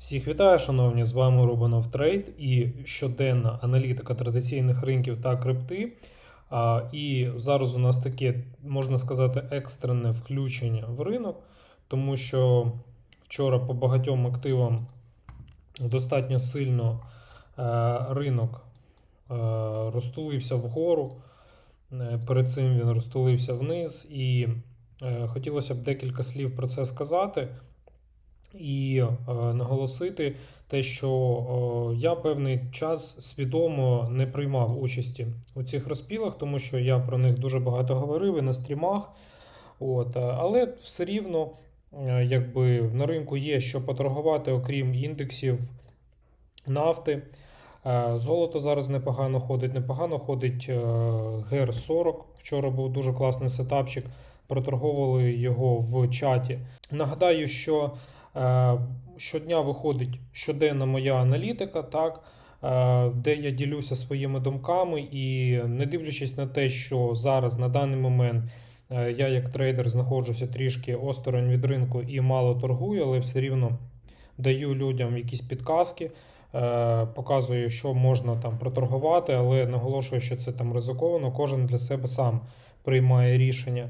Всіх вітаю, шановні! З вами Рубанов Трейд і щоденна аналітика традиційних ринків та крипти. І зараз у нас таке, можна сказати, екстрене включення в ринок, тому що вчора по багатьом активам достатньо сильно е, ринок е, розтулився вгору. Е, Перед цим він розтулився вниз, і хотілося б декілька слів про це сказати і е, наголосити те, що е, я певний час свідомо не приймав участі у цих розпілах, тому що я про них дуже багато говорив і на стрімах. От, е, але все рівно, е, якби на ринку є що поторгувати, окрім індексів нафти. Е, Золото зараз непогано ходить, непогано ходить е, ГР40. Вчора був дуже класний сетапчик, проторговували його в чаті. Нагадаю, що щодня виходить щоденна моя аналітика, так, е, де я ділюся своїми думками, і не дивлячись на те, що зараз на даний момент е, я як трейдер знаходжуся трішки осторонь від ринку і мало торгую, але все рівно даю людям якісь підказки. Е, Показую, що можна там проторгувати, але наголошую, що це там ризиковано. Кожен для себе сам приймає рішення.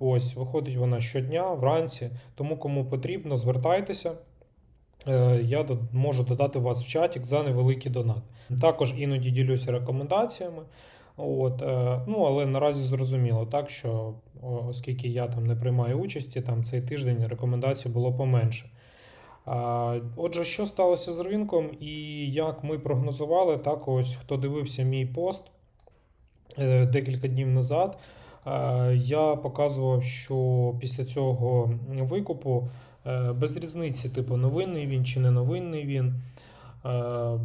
Ось, виходить вона щодня, вранці. Тому кому потрібно, звертайтеся. Е, Я можу додати вас в чатик за невеликий донат. Також іноді ділюся рекомендаціями. От, е, ну, але наразі зрозуміло, так що оскільки я там не приймаю участі, там цей тиждень рекомендацій було поменше. Отже, що сталося з ринком і як ми прогнозували, так ось хто дивився мій пост е, декілька днів назад, я показував, що після цього викупу е, без різниці, типу, новинний він чи не новинний він. е,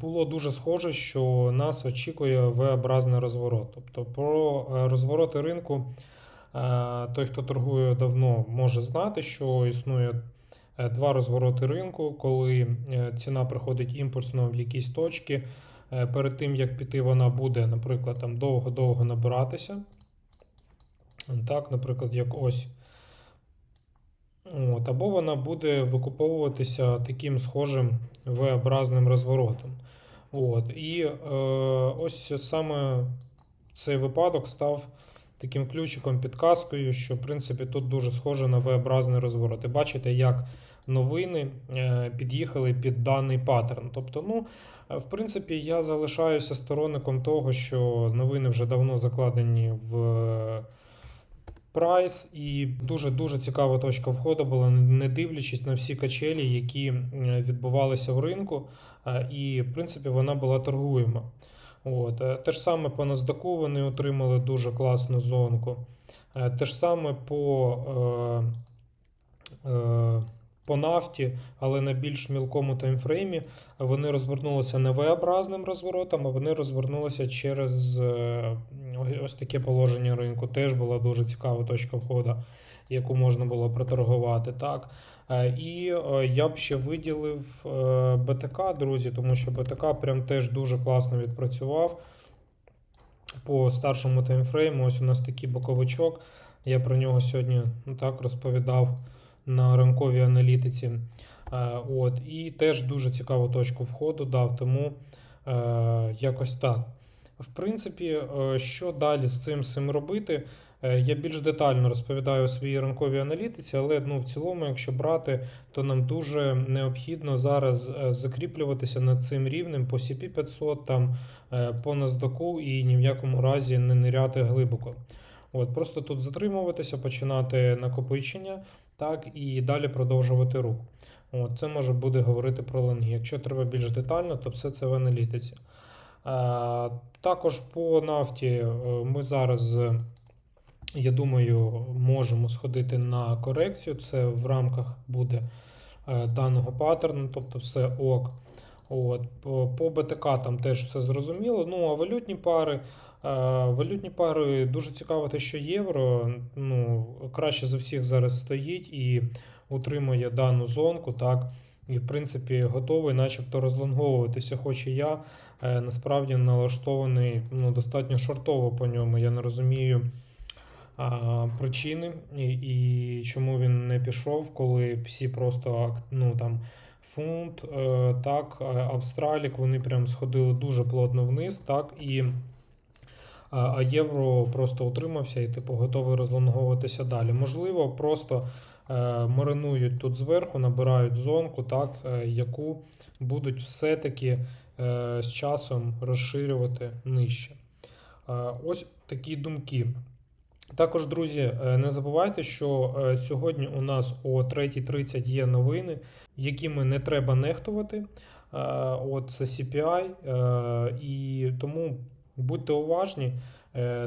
Було дуже схоже, що нас очікує V-образний розворот. Тобто про е, розвороти ринку е, той, хто торгує давно, може знати, що існує е, два розвороти ринку, коли е, ціна приходить імпульсно в якісь точки. Е, Перед тим як піти, вона буде, наприклад, там довго-довго набиратися. Так, наприклад, як ось. От, або вона буде викуповуватися таким схожим V-образним розворотом. От, і е, ось саме цей випадок став таким ключиком, підказкою, що в принципі тут дуже схоже на V-образний розворот. І бачите, як новини е, під'їхали під даний паттерн. Тобто, ну, в принципі, я залишаюся сторонником того, що новини вже давно закладені в прайс, і дуже дуже цікава точка входу була, не дивлячись на всі качелі, які відбувалися в ринку. Е, І, в принципі, вона була торгуєма. От. е, Те ж саме по NASDAQ вони отримали дуже класну зонку. Е, Те ж саме по, е, е, по нафті, але на більш мілкому таймфреймі вони розвернулися не V-образним розворотом, а вони розвернулися через ось таке положення ринку. Теж була дуже цікава точка входу, яку можна було проторгувати. Так. Е, І е, я б ще виділив е, БТК, друзі, тому що БТК прям теж дуже класно відпрацював по старшому таймфрейму. Ось у нас такий боковичок. Я про нього сьогодні ну, так розповідав на ранковій аналітиці. От, і теж дуже цікаву точку входу дав, тому е, якось так. В принципі, е, що далі з цим всім робити? Е, Я більш детально розповідаю у своїй ранковій аналітиці, але ну, в цілому, якщо брати, то нам дуже необхідно зараз е, закріплюватися над цим рівнем по CP500, там, е, по NASDAQ і ні в якому разі не ниряти глибоко. От, просто тут затримуватися, починати накопичення, так, і далі продовжувати рух. От, це може буде говорити про лонги. Якщо треба більш детально, то все це в аналітиці. Е, також по нафті е, ми зараз, е, я думаю, можемо сходити на корекцію. Це в рамках буде даного паттерну, тобто все ок. От, по, БТК там теж все зрозуміло. Ну, а валютні пари. Валютні пари дуже цікаво, те, що євро ну, краще за всіх зараз стоїть і утримує дану зонку. так, І, в принципі, готовий, начебто, розлонговуватися, хоч і я е, насправді налаштований ну, достатньо шортово по ньому. Я не розумію а, причини і, і чому він не пішов, коли всі просто ну, там, фунт, е, так, Австралік, вони прям сходили дуже плотно вниз, так, і а євро просто утримався і типу готовий розлонговуватися далі. Можливо, просто маринують тут зверху, набирають зонку, так, е, яку будуть все-таки е, з часом розширювати нижче. Е, ось такі думки. Також, друзі, е, не забувайте, що е, сьогодні у нас о 3.30 є новини, якими не треба нехтувати. Е, От це CPI, е, і тому будьте уважні, е,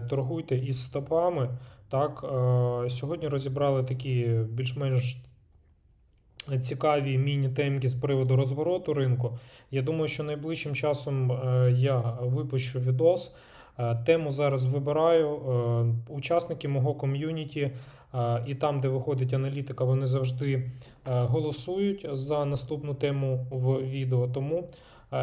торгуйте із стопами. Так, е, сьогодні розібрали такі більш-менш цікаві міні-темки з приводу розвороту ринку. Я думаю, що найближчим часом е, я випущу відос. Е, Тему зараз вибираю. Е, Учасники мого ком'юніті е, і там, де виходить аналітика, вони завжди е, голосують за наступну тему в відео. Тому е,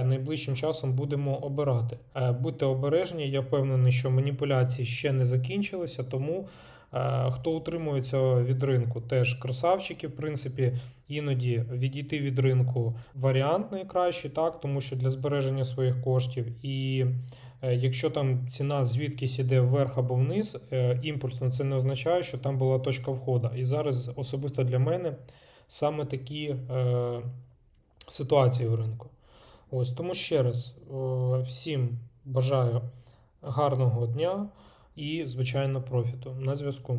найближчим часом будемо обирати. Е, Будьте обережні, я впевнений, що маніпуляції ще не закінчилися, тому. е, Хто утримується від ринку, теж красавчики. В принципі, іноді відійти від ринку варіант найкращий, так, тому що для збереження своїх коштів. І е, якщо там ціна звідкись іде вверх або вниз, е, імпульсно це не означає, що там була точка входу. І зараз особисто для мене саме такі е, ситуації в ринку. Ось тому ще раз е, всім бажаю гарного дня і, звичайно, профіту. На зв'язку.